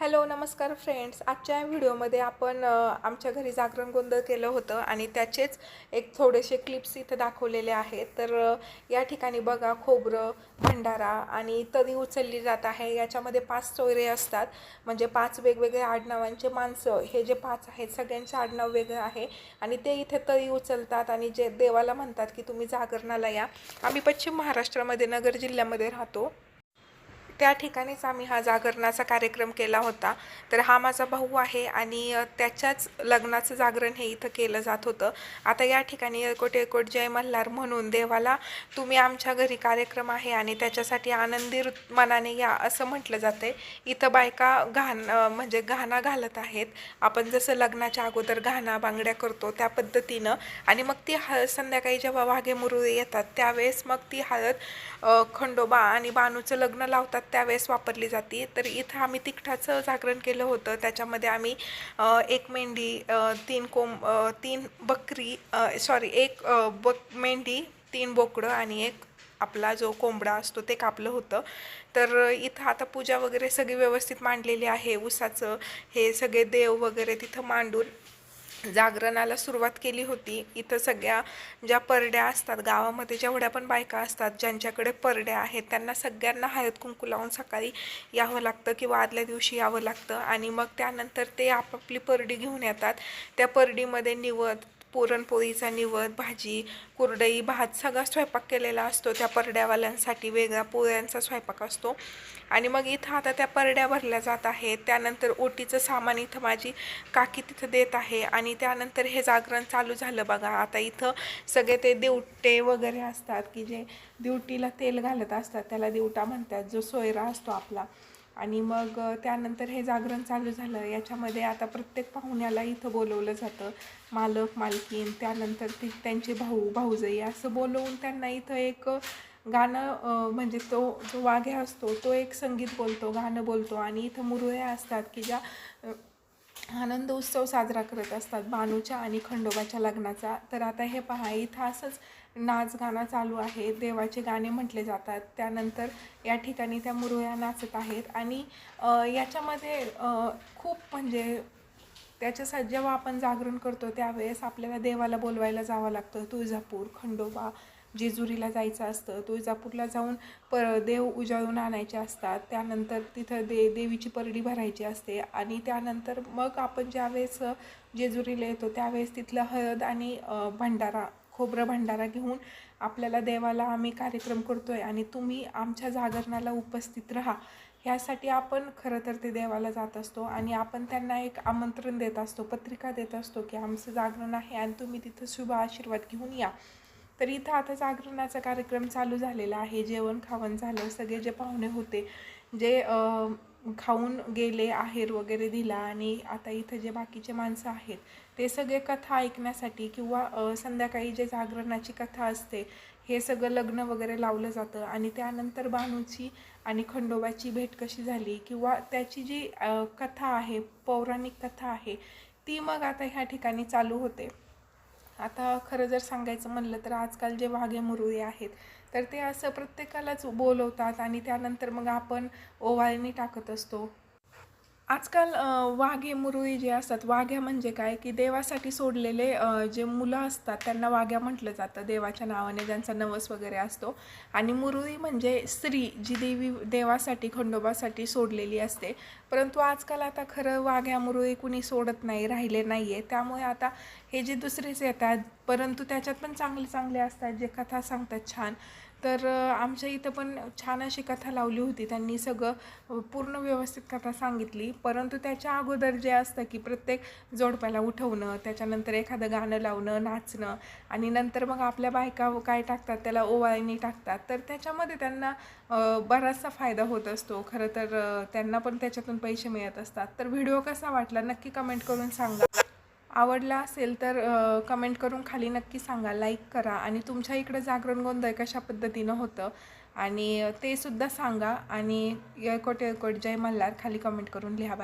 Hello नमस्कार friends. आजच्या व्हिडिओमध्ये आपण आमच्या घरी जागरण गोंधळ केलं होतं आणि त्याचेच एक थोडेसे क्लिप्स इथं दाखवलेले आहेत. तर या ठिकाणी बघा खोबरं भंडारा आणि तरी उचलली जात आहे. याच्यामध्ये पाच चोयरे असतात. म्हणजे पाच वेगवेगळ्या आडनावांचे माणसं हे जे पाच आहेत सगळ्यांचे आडनाव वेगळं आहे आणि ते इथे तरी उचलतात आणि जे देवाला म्हणतात की तुम्ही जागरणाला या. आम्ही पश्चिम महाराष्ट्रामध्ये नगर जिल्ह्यामध्ये राहतो. त्या ठिकाणीच आम्ही हा जागरणाचा कार्यक्रम केला होता. तर हा माझा भाऊ आहे आणि त्याच्याच लग्नाचं जागरण हे इथं केलं जात होतं. आता या ठिकाणी एकोट एकोट जय मल्हार म्हणून देवाला तुम्ही आमच्या घरी कार्यक्रम आहे आणि त्याच्यासाठी आनंदी मनाने या असं म्हटलं जाते इथं बायका घाण म्हणजे घाणा घालत आहेत. आपण जसं लग्नाच्या अगोदर घाणा बांगड्या करतो त्या पद्धतीनं आणि मग ती हळद संध्याकाळी जेव्हा वाघे मुरुळे येतात त्यावेळेस मग ती हळद खंडोबा आणि बानूचं लग्न लावतात त्यावेळेस वापरली जाते. तर इथं आम्ही तिखटाचं जागरण केलं होतं. त्याच्यामध्ये आम्ही एक मेंढी तीन कोंब तीन बकरी सॉरी एक बक मेंढी तीन बोकडं आणि एक आपला जो कोंबडा असतो ते कापलं होतं. तर इथं आता पूजा वगैरे सगळी व्यवस्थित मांडलेली आहे. उसाचं हे सगळे देव वगैरे तिथं मांडून जागरणाला सुरुवात केली होती. इथं सगळ्या ज्या परड्या असतात गावामध्ये जेवढ्या पण बायका असतात ज्यांच्याकडे परड्या आहेत त्यांना सगळ्यांना हळद कुंकू लावून सकाळी यावं लागतं किंवा आदल्या दिवशी यावं लागतं. आणि मग त्यानंतर ते आपापली परडी घेऊन येतात. त्या परडीमध्ये निवद पुरणपोळीचा निवद भाजी कुरडई भात सगळा स्वयंपाक केलेला असतो. त्या परड्यावाल्यांसाठी वेगळा पोळ्यांचा स्वयंपाक असतो. आणि मग इथं आता त्या परड्या भरल्या जात आहेत. त्यानंतर ओटीचं सामान इथं माझी काकी तिथं देत आहे. आणि त्यानंतर हे जागरण चालू झालं बघा. आता इथं सगळे ते दिवटे वगैरे असतात की जे दिवटीला तेल घालत असतात. त्याला दिवटा म्हणतात. जो सोयरा असतो आपला. आणि मग त्यानंतर हे जागरण चालू झालं. याच्यामध्ये आता प्रत्येक पाहुण्याला इथं बोलवलं जातं. मालक मालकीन त्यानंतर ती त्यांचे भाऊ भाऊजाई असं बोलवून त्यांना इथं एक गाणं म्हणजे तो जो वाघ्या असतो तो एक संगीत बोलतो गाणं बोलतो. आणि इथं मुरुळ्या असतात की ज्या आनंद उत्सव साजरा करत असतात बानूच्या आणि खंडोबाच्या लग्नाचा. तर आता हे पहा इथं असंच नाच गाणं चालू आहे. देवाचे गाणे म्हटले जातात. त्यानंतर या ठिकाणी त्या मुरुया नाचत आहेत. आणि याच्यामध्ये खूप म्हणजे त्याच्यासाठी जेव्हा आपण जागरण करतो त्यावेळेस आपल्याला देवाला बोलवायला जावं लागतं. तुळजापूर खंडोबा जेजुरीला जायचं असतं तुळजापूरला जाऊन पर देव उजाळून आणायचे असतात. त्यानंतर तिथं दे देवीची परडी भरायची असते आणि त्यानंतर मग आपण ज्यावेळेस जेजुरीला येतो त्यावेळेस तिथलं हळद आणि भंडारा खोबरं भंडारा घेऊन आपल्याला देवाला आम्ही कार्यक्रम करतो आहे आणि तुम्ही आमच्या जागरणाला उपस्थित राहा. ह्यासाठी आपण खरं तर ते देवाला जात असतो आणि आपण त्यांना एक आमंत्रण देत असतो पत्रिका देत असतो की आमचं जागरण आहे आणि तुम्ही तिथं शुभ आशीर्वाद घेऊन या. तर इथं आता जागरणाचा कार्यक्रम चालू झालेला आहे. जेवण खावण झालं. सगळे जे पाहुणे होते जे खाऊन गेले आहेर वगैरे दिला आणि आता इथं जे बाकीचे माणसं आहेत ते सगळे कथा ऐकण्यासाठी किंवा संध्याकाळी जे जागरणाची कथा असते हे सगळं लग्न वगैरे लावलं जातं आणि त्यानंतर बानूची आणि खंडोबाची भेट कशी झाली किंवा त्याची जी कथा आहे पौराणिक कथा आहे ती मग आता ह्या ठिकाणी चालू होते. आता खरं जर सांगायचं म्हणलं तर आजकाल जे वाघे मुरुळे आहेत तर ते असं प्रत्येकालाच बोलवतात आणि त्यानंतर मग आपण ओवाळणी टाकत असतो. आजकाल वाघे मुरुळी जे असतात वाघ्या म्हणजे काय? की देवासाठी सोडलेले जे मुलं असतात त्यांना वाघ्या म्हटलं जातं देवाच्या नावाने ज्यांचा नवस वगैरे असतो. आणि मुरुळी म्हणजे स्त्री जी देवी देवासाठी खंडोबासाठी सोडलेली असते. परंतु आजकाल आता खरं वाघ्या मुरळी कुणी सोडत नाही राहिले नाही आहे त्यामुळे आता हे जे दुसरेच येतात परंतु त्याच्यात पण चांगले चांगले असतात जे कथा सांगतात छान. तर आमच्या इथं पण छान अशी कथा लावली होती. त्यांनी सगळं पूर्ण व्यवस्थित कथा सांगितली. परंतु त्याच्या अगोदर जे असतं की प्रत्येक जोडप्याला उठवणं त्याच्यानंतर एखादं गाणं लावणं नाचणं आणि नंतर मग आपल्या बायका काय टाकतात त्याला ओवाळणी टाकतात. तर त्याच्यामध्ये त्यांना बराचसा फायदा होत असतो. खरं तर त्यांना पण त्याच्यातून पैसे मिळत असतात. तर व्हिडिओ कसा वाटला नक्की कमेंट करून सांगा. आवडला असेल तर कमेंट करून खाली नक्की सांगा. लाईक करा. आणि तुमच्या इकडं जागरण गोंधळ कशा पद्धतीनं होतं? आणि ते सुद्धा सांगा. आणि येळकोट येळकोट जय मल्हार. खाली कमेंट करून लिहा. बाय